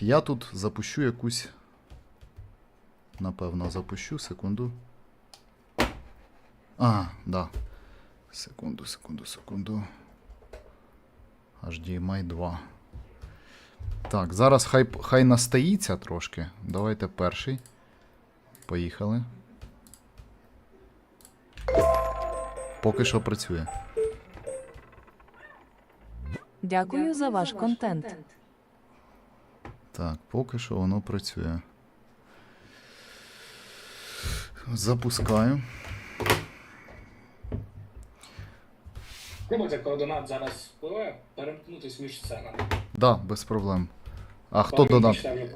Я тут запущу якусь. Напевно, запущу, секунду. А, да. Секунду, секунду, секунду. HDMI 2. Так, зараз хай, хай настоїться трошки. Давайте перший. Поїхали. Поки що працює. Дякую за ваш контент. Так, поки що воно працює. Запускаю. Пробуйте координат зараз впливає, перемкнутись між сценами. Да, без проблем. А хто вже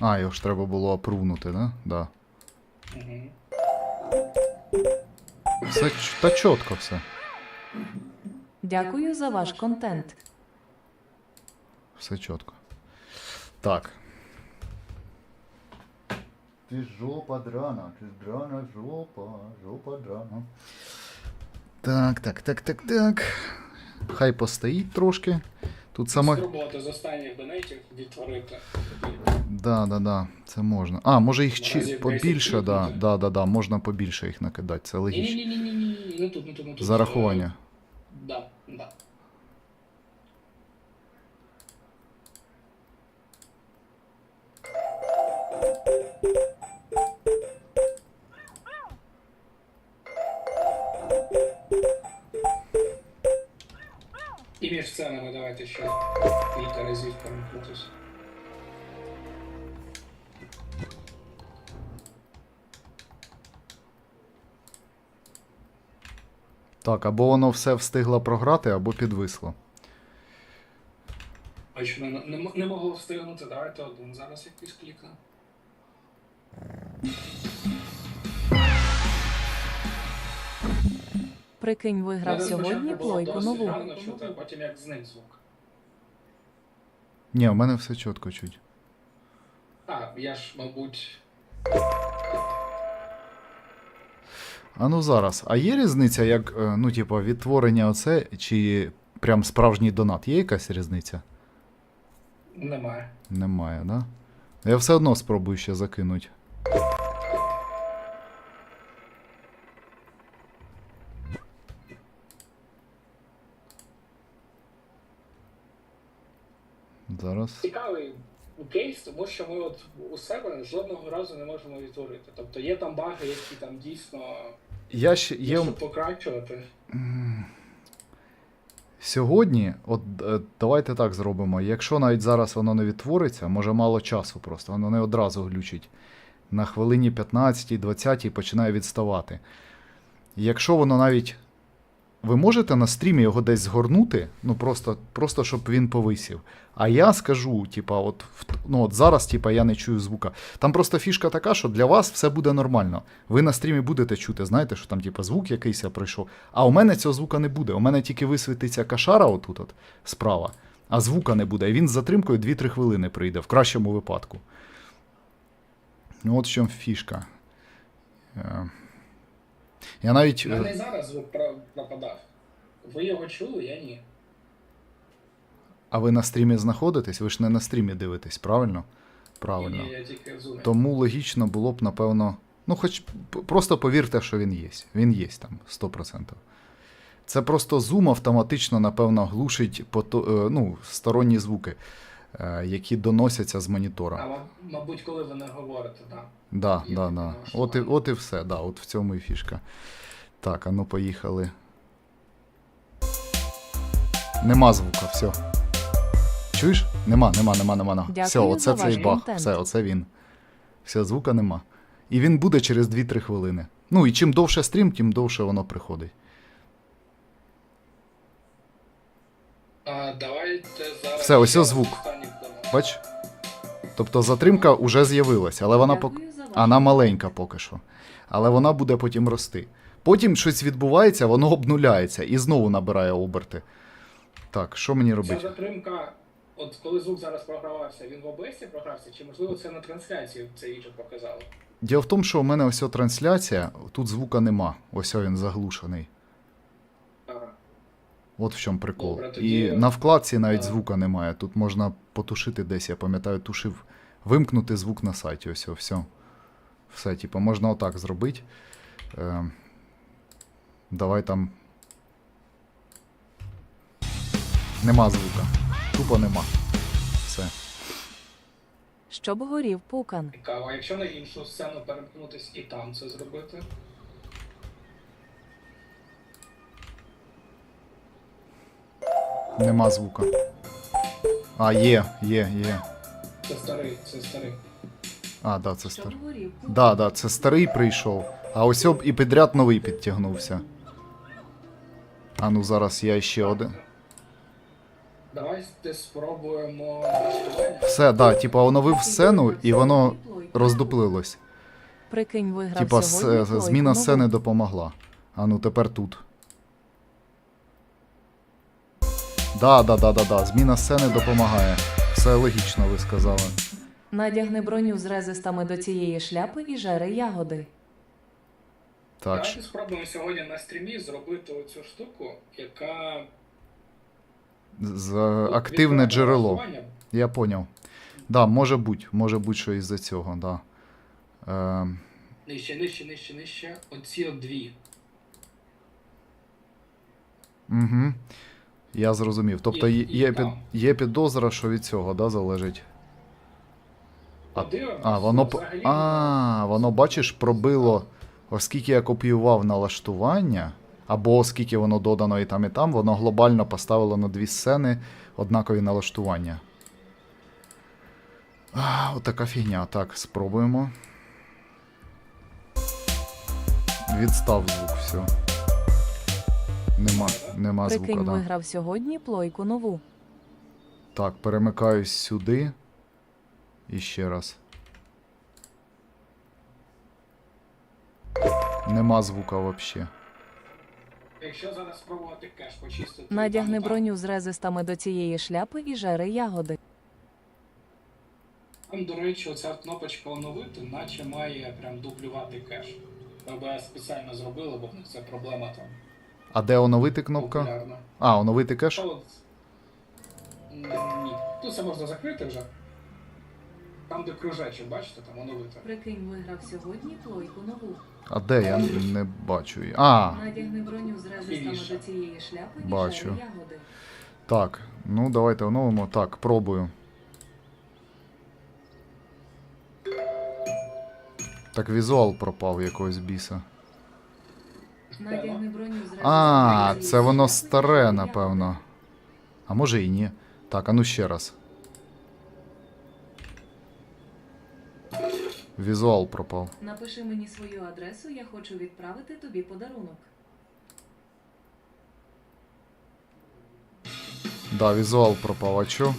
А, його ж треба було опрувнути, да? Да. угу. Все та чітко все. Дякую за ваш контент. Все чітко. Так. Ти жопа драна, ти драна жопа, жопа драна. Так, так, так, так, так. Хай постоїть трошки. Тут сама. Спробувати з останніх донейтів відтворити. Да, да, да, це можна. А, може їх чи побільше, 10 да, да, да, да, можна побільше їх накидати, це Ні, ні, логічно. ні, ні, ні, ні, не тут, не тут, не тут. Зарахування. Е, Да, да. І між сценами давайте ще кілька разів перемкнутись. Так, або воно все встигло програти, або підвисло. Бачу, не, не, не могло встигнути, давайте один зараз якийсь клікну. Прикинь, виграв Мене сьогодні спочатку було плойку досить нову. гарно чути, а потім як зник звук. Ні, у мене все чітко чуть. А, я ж, мабуть, А ну зараз, а є різниця, як, е, ну, типу, відтворення оце, чи прям справжній донат? Є якась різниця? немає. Немає, да? Я все одно спробую ще закинути. Зараз. Цікавий кейс, тому що ми от у себе жодного разу не можемо відтворити. Тобто є там баги, які там дійсно Я ще є, щоб покращувати. Сьогодні, от е, давайте так зробимо. Якщо навіть зараз воно не відтвориться, може мало часу просто, воно не одразу глючить. На хвилині 15-20 починає відставати. Якщо воно навіть. Ви можете на стрімі його десь згорнути, ну просто, просто щоб він повисів. А я скажу, типа, от, ну, от зараз, типа, я не чую звука. Там просто фішка така, що для вас все буде нормально. Ви на стрімі будете чути, знаєте, що там, типа, звук якийсь я пройшов. А у мене цього звука не буде. У мене тільки висвітиться кашара отут, от, справа, а звука не буде. І він з затримкою 2-3 хвилини прийде, в кращому випадку. Ну, от в чому фішка. Я навіть. У мене зараз звук пропадав. Ви його чули, я ні. А ви на стрімі знаходитесь? Ви ж не на стрімі дивитесь, правильно? Правильно. Ні, я тільки. Тому логічно було б, напевно. Ну, хоч просто повірте, що він є. Він є там 100%. Це просто Zoom автоматично, напевно, глушить е, ну, сторонні звуки, які доносяться з монітора. ма- мабуть, коли ви не говорите, так. Да, да, да. От і, от і все, да, от в цьому і фішка. Так, а ну поїхали. Нема звука, все. Чуєш? Нема, нема, нема, нема. нема. Дякую все, оце цей баг. контент. Все, оце він. Все, звука нема. І він буде через 2-3 хвилини. Ну і чим довше стрім, тим довше воно приходить. А, давайте зараз. Все, ось звук. Бач? Тобто затримка вже з'явилася, але вона пок... Вона маленька поки що. Але вона буде потім рости. Потім щось відбувається, воно обнуляється і знову набирає оберти. Так, що мені Ця затримка, от коли звук зараз програвався, він в OBS програвся, чи можливо це на трансляції це відео показало? Діло в тому, що у мене ось о трансляція, тут звука нема. Ось він заглушений. От в чому прикол. Добре, тоді- І на вкладці навіть Да. звука немає. Тут можна потушити десь, я пам'ятаю, тушив. Вимкнути звук на сайті. Ось, все. Все, типу, можна отак зробити. Е, давай там. Нема звука. Тупо нема. Все. Щоб горів пукан. Цікаво, а якщо на іншу сцену перемкнутись і там це зробити? Нема звука. А, є, є, є. Це старий, це старий. А, да, це старий. Да, да, це старий прийшов. А ось об і підряд новий підтягнувся. А ну зараз я ще один. Давайте спробуємо. Все, да, типа оновив сцену і воно роздуплилось. Прикинь, виграв Типа сьогодні зміна сцени допомогла. А ну тепер тут. Да, да, да, да, да. Зміна сцени допомагає. Все логічно, ви сказали. Надягни броню з резистами до цієї шляпи і жари ягоди. Так. Давайте спробуємо сьогодні на стрімі зробити оцю штуку, яка З активне джерело. Я поняв. Да, може бути, може бути, що із-за цього, да. Е, Нижче, нижче, нижче, нижче. Оці от дві. угу. Я зрозумів. Тобто є, є, під, є підозра, що від цього, да, залежить. А- А, воно, а, воно, бачиш, пробило, оскільки я копіював налаштування, або оскільки воно додано і там, і там, воно глобально поставило на дві сцени однакові налаштування. А, отака фігня. Так, спробуємо. Відстав звук, все. Нема, нема Прикинь, звука, да. виграв сьогодні плойку нову. Так, перемикаюсь сюди. І ще раз. Нема звука взагалі. Якщо зараз спробувати кеш почистити. Надягни броню з резистами до цієї шляпи і жари ягоди. Там, до речі, оця кнопочка оновити, наче має прям дублювати кеш. ОБС спеціально зробили, бо в них це проблема там. А де оновити кнопка? популярна. А, оновити кеш? Та от... Ні. Тут це можна закрити вже. Там, де кружечок, бачите, там оновити. Прикинь, виграв сьогодні плойку нову. А де? Я не бачу її. А, Надягни броню з резистами Фініше. до цієї шляпи і Бачу. жари ягоди. так. Ну, давайте оновимо. Так, пробую. Так, візуал пропав якогось біса. Надягни броню з А, це воно старе, напевно. А може і ні. Так, а ну ще раз. Візуал пропав. Напиши мені свою адресу, я хочу відправити тобі подарунок. Да, візуал пропав. А чо?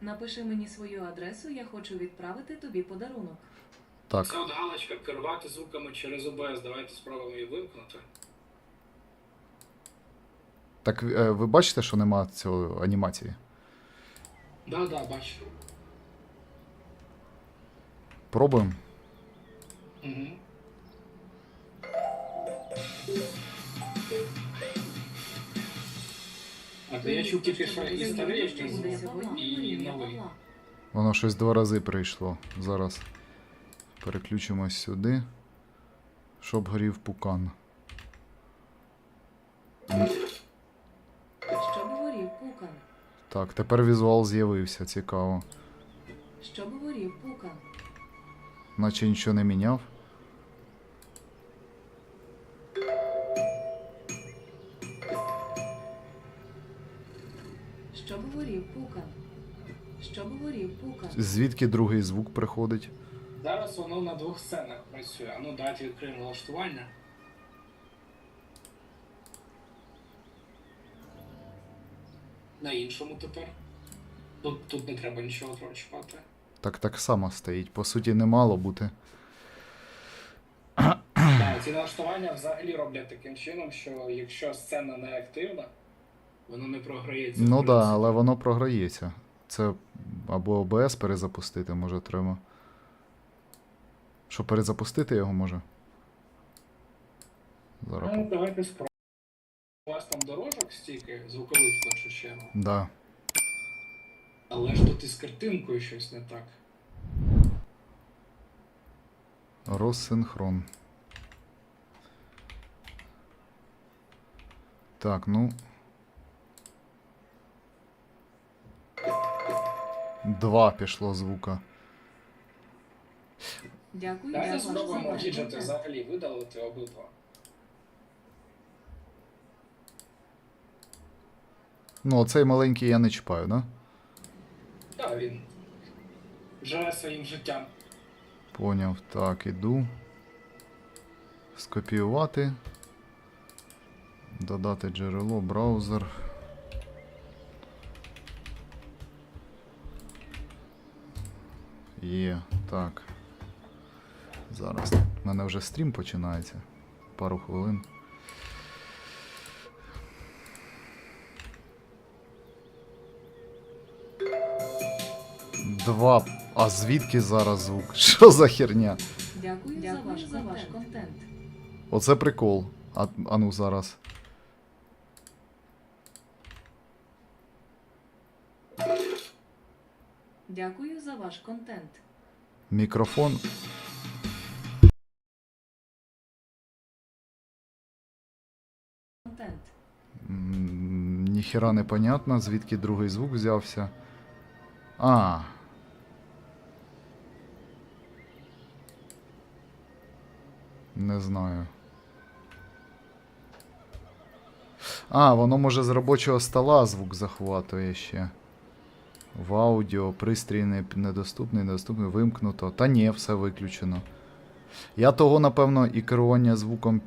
Напиши мені свою адресу, я хочу відправити тобі подарунок. Так. Це от галочка керувати звуками через ОБС. Давайте спробуємо її вимкнути. Так е, ви бачите, що нема цього анімації? Да, да, бачу. Пробуємо. Угу. А то я чув тільки що і старий і новий. Воно щось два рази прийшло. Зараз переключимось сюди. Щоб горів пукан. Щоб горів пукан. Так, тепер візуал з'явився, цікаво. Щоб горів пукан. Наче нічого не міняв. Щоб горів пукан. Щоб горів пукан. Звідки другий звук приходить? Зараз воно на двох сценах працює. А ну давайте відкриємо налаштування. На іншому тепер. Тут, тут не треба нічого чіпати. Так так само стоїть. По суті, не мало бути. Так, ці налаштування взагалі роблять таким чином, що якщо сцена не активна, воно не програється. Ну так, да, але воно програється. Це або ОБС перезапустити, може треба. Що перезапустити його може? Зараз Ну, давайте спробуємо. у вас там дорожок стільки, звукових в першу чергу. Да. Але ж тут із картинкою щось не так. Розсинхрон. Так, ну. Два пішло звука. Дякую Давайте спробуємо контент. взагалі видалити обидва. Ну, оцей маленький я не чіпаю, да? Так, він живе своїм життям. Поняв. Так, іду. Скопіювати. Додати джерело, браузер. Є, так. Зараз. У мене вже стрім починається. Пару хвилин. Два. А звідки зараз звук? Що за херня? Дякую, за ваш за ваш контент. Оце прикол. А, а ну зараз. Дякую за ваш контент. Мікрофон. Ніхіра не понятно, звідки другий звук взявся. А. Не знаю. А, воно може з робочого стола звук захватує ще. В аудіо, пристрій не- недоступний, недоступний, вимкнуто. Та ні, все виключено. Я того, напевно, і керування звуком.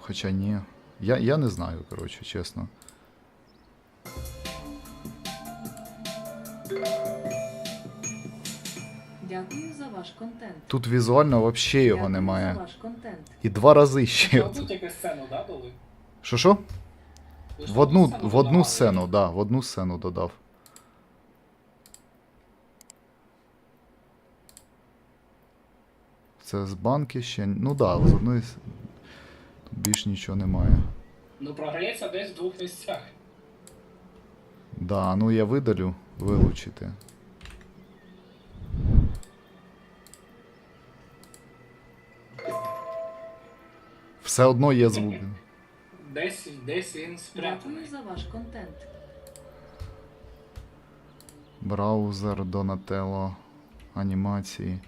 Хоча ні. Я, я не знаю, коротше, чесно. Дякую за ваш контент. Тут візуально взагалі його Дякую немає. за ваш контент. І два рази ще. Ви оце. будь-яку сцену додали? Що що? Ви ж В одну, сцену в одну додавали? сцену, да, в одну сцену додав. Це з банки ще. Ну да, з одної. с- Тут більш нічого немає. Ну програється десь в двох місцях. Да, ну я видалю вилучити. Все одно є звук. Десь, десь він спрятаний. За ваш контент. Браузер, Donatello, анімації,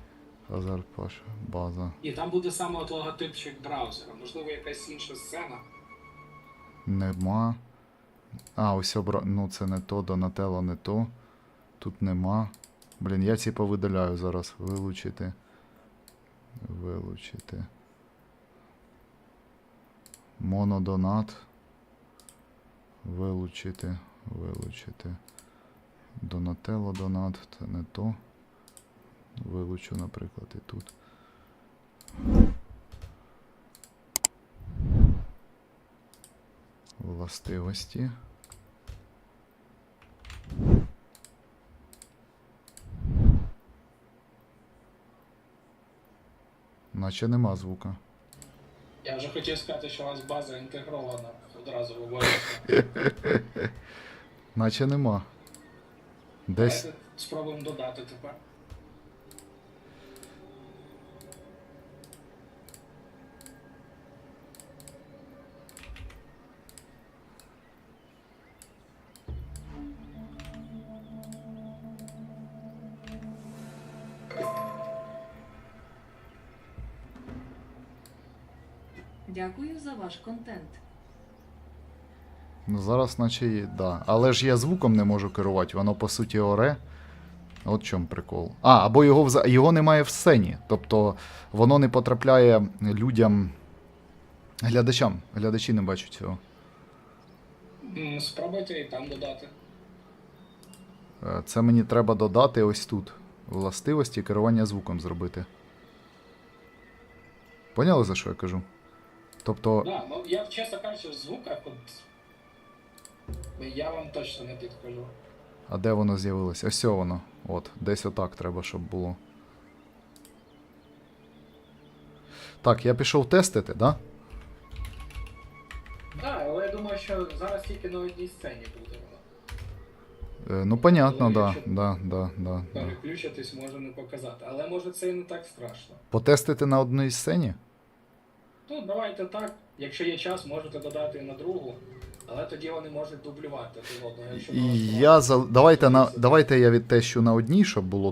Hazard Pash, база. І там буде саме от логотипчик браузера. Можливо, якась інша сцена. Нема. А, ось обра... Ну, це не то, Donatello не то. Тут нема. Блін, я ці повидаляю зараз. Вилучити. Вилучити. Монодонат. Вилучити. Вилучити. Donatello донат. Це не то. Вилучу, наприклад, і тут. Властивості. Наче нема звука. Я вже хотів сказати, що у вас база інтегрована одразу говорити. Наче нема. Десь. Давайте спробуємо додати тепер. Дякую за ваш контент. Ну зараз наче є, да. Але ж я звуком не можу керувати, воно по суті оре. От в чому прикол. А, або його, його немає в сцені. Тобто воно не потрапляє людям. Глядачам. Глядачі не бачать цього. Спробуйте і там додати. Е, Це мені треба додати ось тут. Властивості керування звуком зробити. Поняли, за що я кажу? Тобто. Да, ну я чесно кажучи, в звуках от. Я вам точно не підкажу. А де воно з'явилося? Ось воно. От, десь отак треба, щоб було. Так, я пішов тестити, да? Так, але я думаю, що зараз тільки на одній сцені буде воно. Е, Ну, понятно, Ну, да, якщо- да, да, да, да. Переключитись не показати. Але може це і не так страшно. Потестити на одній сцені? Ну, давайте так. Якщо є час, можете додати на другу. Але тоді вони можуть дублювати один одного. Якщо І я за... давайте, на... давайте я відтещу на одній, щоб було